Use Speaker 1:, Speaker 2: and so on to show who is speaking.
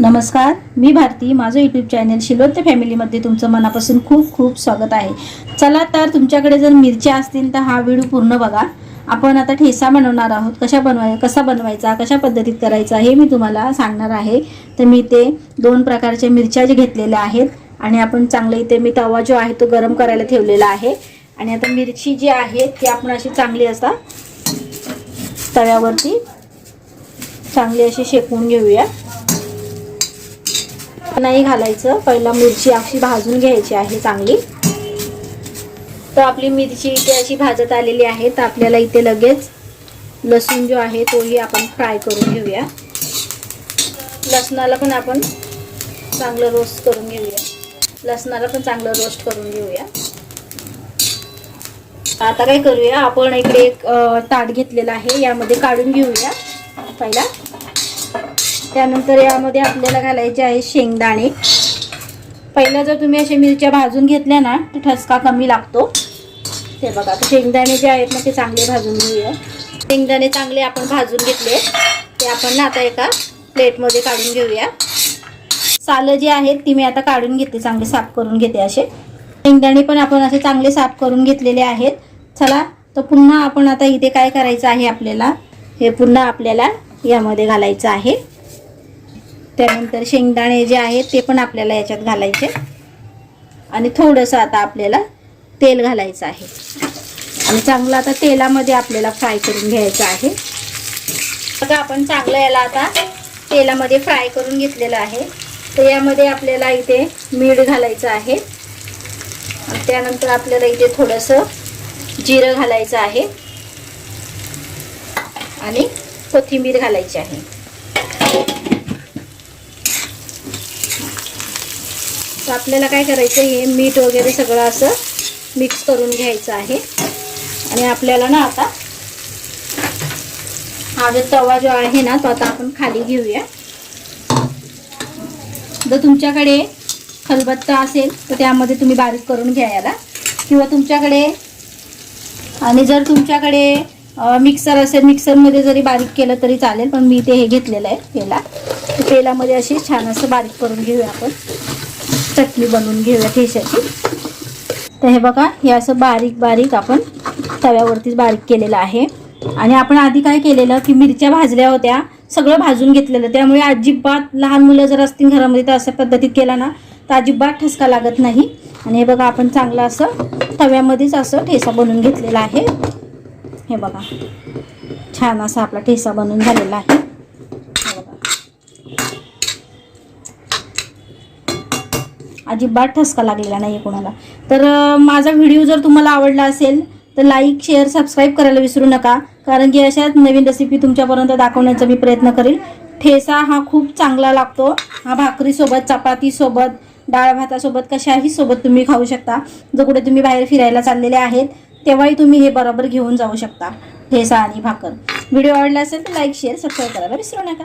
Speaker 1: नमस्कार मी भारती. माझं YouTube channel शिलोत्य फॅमिलीमध्ये तुमचं मनापासून खूप खूप स्वागत आहे. चला तर तुमच्याकडे जर मिरच्या असतील तर हा व्हिडिओ पूर्ण बघा. आपण आता ठेसा बनवणार आहोत. कशा बनवाय कसा बनवायचा कशा पद्धतीत करायचा हे मी तुम्हाला सांगणार आहे. तर मी ते दोन प्रकारच्या मिरच्या जे घेतलेल्या आहेत आणि आपण चांगलं इथे मी तवा जो आहे तो गरम करायला ठेवलेला आहे. आणि आता मिरची जी आहे ती आपण अशी चांगली असा तव्यावरती चांगली अशी शेकवून घेऊया. नाही घालायचं. पहिला मिरची अशी भाजून घ्यायची आहे चांगली. तर आपली मिरची इथे अशी भाजत आलेली आहे. तर आपल्याला इथे लगेच लसूण जो आहे तोही आपण फ्राय करून घेऊया. लसणाला पण आपण चांगलं रोस्ट करून घेऊया. लसणाला पण चांगलं रोस्ट करून घेऊया. आता काय करूया? आपण इकडे एक ताट घेतलेला आहे. यामध्ये काढून घेऊया. पहिला. त्यानंतर यामध्ये आपल्याला घालायचे आहे शेंगदाणे. पहिला जर तुम्ही अशा मिरच्या भाजून घेतल्या ना तर ठसका कमी लागतो. ते बघा आता शेंगदाणे जे आहेत ना ते चांगले भाजून घेऊया. शेंगदाणे चांगले आपण भाजून घेतले. ते आपण ना आता एका प्लेटमध्ये काढून घेऊया. सालं जे आहेत ती मी आता काढून घेते चांगले साफ करून घेते असे. शेंगदाणे पण आपण असे चांगले साफ करून घेतलेले आहेत. चला तर पुन्हा आपण आता इथे काय करायचं आहे आपल्याला? हे पुन्हा आपल्याला यामध्ये घालायचं आहे. त्यानंतर शेंगदाणे जे आहेत ते पण आपल्याला याच्यात घालायचे. आणि थोडंसं आता आपल्याला तेल घालायचं आहे. आणि चांगलं आता तेलामध्ये आपल्याला फ्राय करून घ्यायचं आहे. बघा आपण चांगलं याला आता तेलामध्ये फ्राय करून घेतलेलं आहे. तर यामध्ये आपल्याला इथे मीठ घालायचं आहे. आणि त्यानंतर आपल्याला इथे थोडंसं जिरं घालायचं आहे. आणि कोथिंबीर घालायची आहे. तर आपल्याला काय करायचं हे मीठ वगैरे सगळं असं मिक्स करून घ्यायचं आहे. आणि आपल्याला ना आता हा जो तवा जो आहे ना तो आता आपण खाली घेऊया. जर तुमच्याकडे खलबत्ता असेल तर त्यामध्ये तुम्ही बारीक करून घ्या याला. किंवा तुमच्याकडे आणि जर तुमच्याकडे मिक्सर असेल मिक्सरमध्ये जरी बारीक केलं तरी चालेल पण मी ते हे घेतलेलं आहे तेला पेलामध्ये तेलामध्ये अशी छान असं बारीक करून घेऊया आपण. चटणी बनवून घेऊया ठेश्याची तर हे बघा हे असं बारीक बारीक आपण तव्यावरतीच बारीक केलेलं आहे. आणि आपण आधी काय केलेलं की मिरच्या भाजल्या होत्या सगळं भाजून घेतलेलं. त्यामुळे अजिबात लहान मुलं जर असतील घरामध्ये तर अशा पद्धतीत केला ना तर अजिबात ठसका लागत नाही. आणि हे बघा आपण चांगलं असं तव्यामध्येच असं ठेसा बनवून घेतलेला आहे. हे बघा छान असा आपला ठेसा बनवून झालेला आहे हे बघा अजिबात ठसका लागलेला नाही आहे कोणाला. तर माझा व्हिडिओ जर तुम्हाला आवडला असेल तर लाईक शेअर सबस्क्राईब करायला विसरू नका. कारण की अशाच नवीन रेसिपी तुमच्यापर्यंत दाखवण्याचा मी प्रयत्न करेल ठेसा हा खूप चांगला लागतो. हा भाकरीसोबत चपातीसोबत डाळ भातासोबत कशाही सोबत तुम्ही खाऊ शकता. जर कुठे तुम्ही बाहेर फिरायला चाललेले आहेत तेव्हाही तुम्ही हे बरोबर घेऊन जाऊ शकता. ठेसा आणि भाकर. व्हिडिओ आवडला असेल तर लाईक शेअर सबस्क्राईब करायला विसरू नका.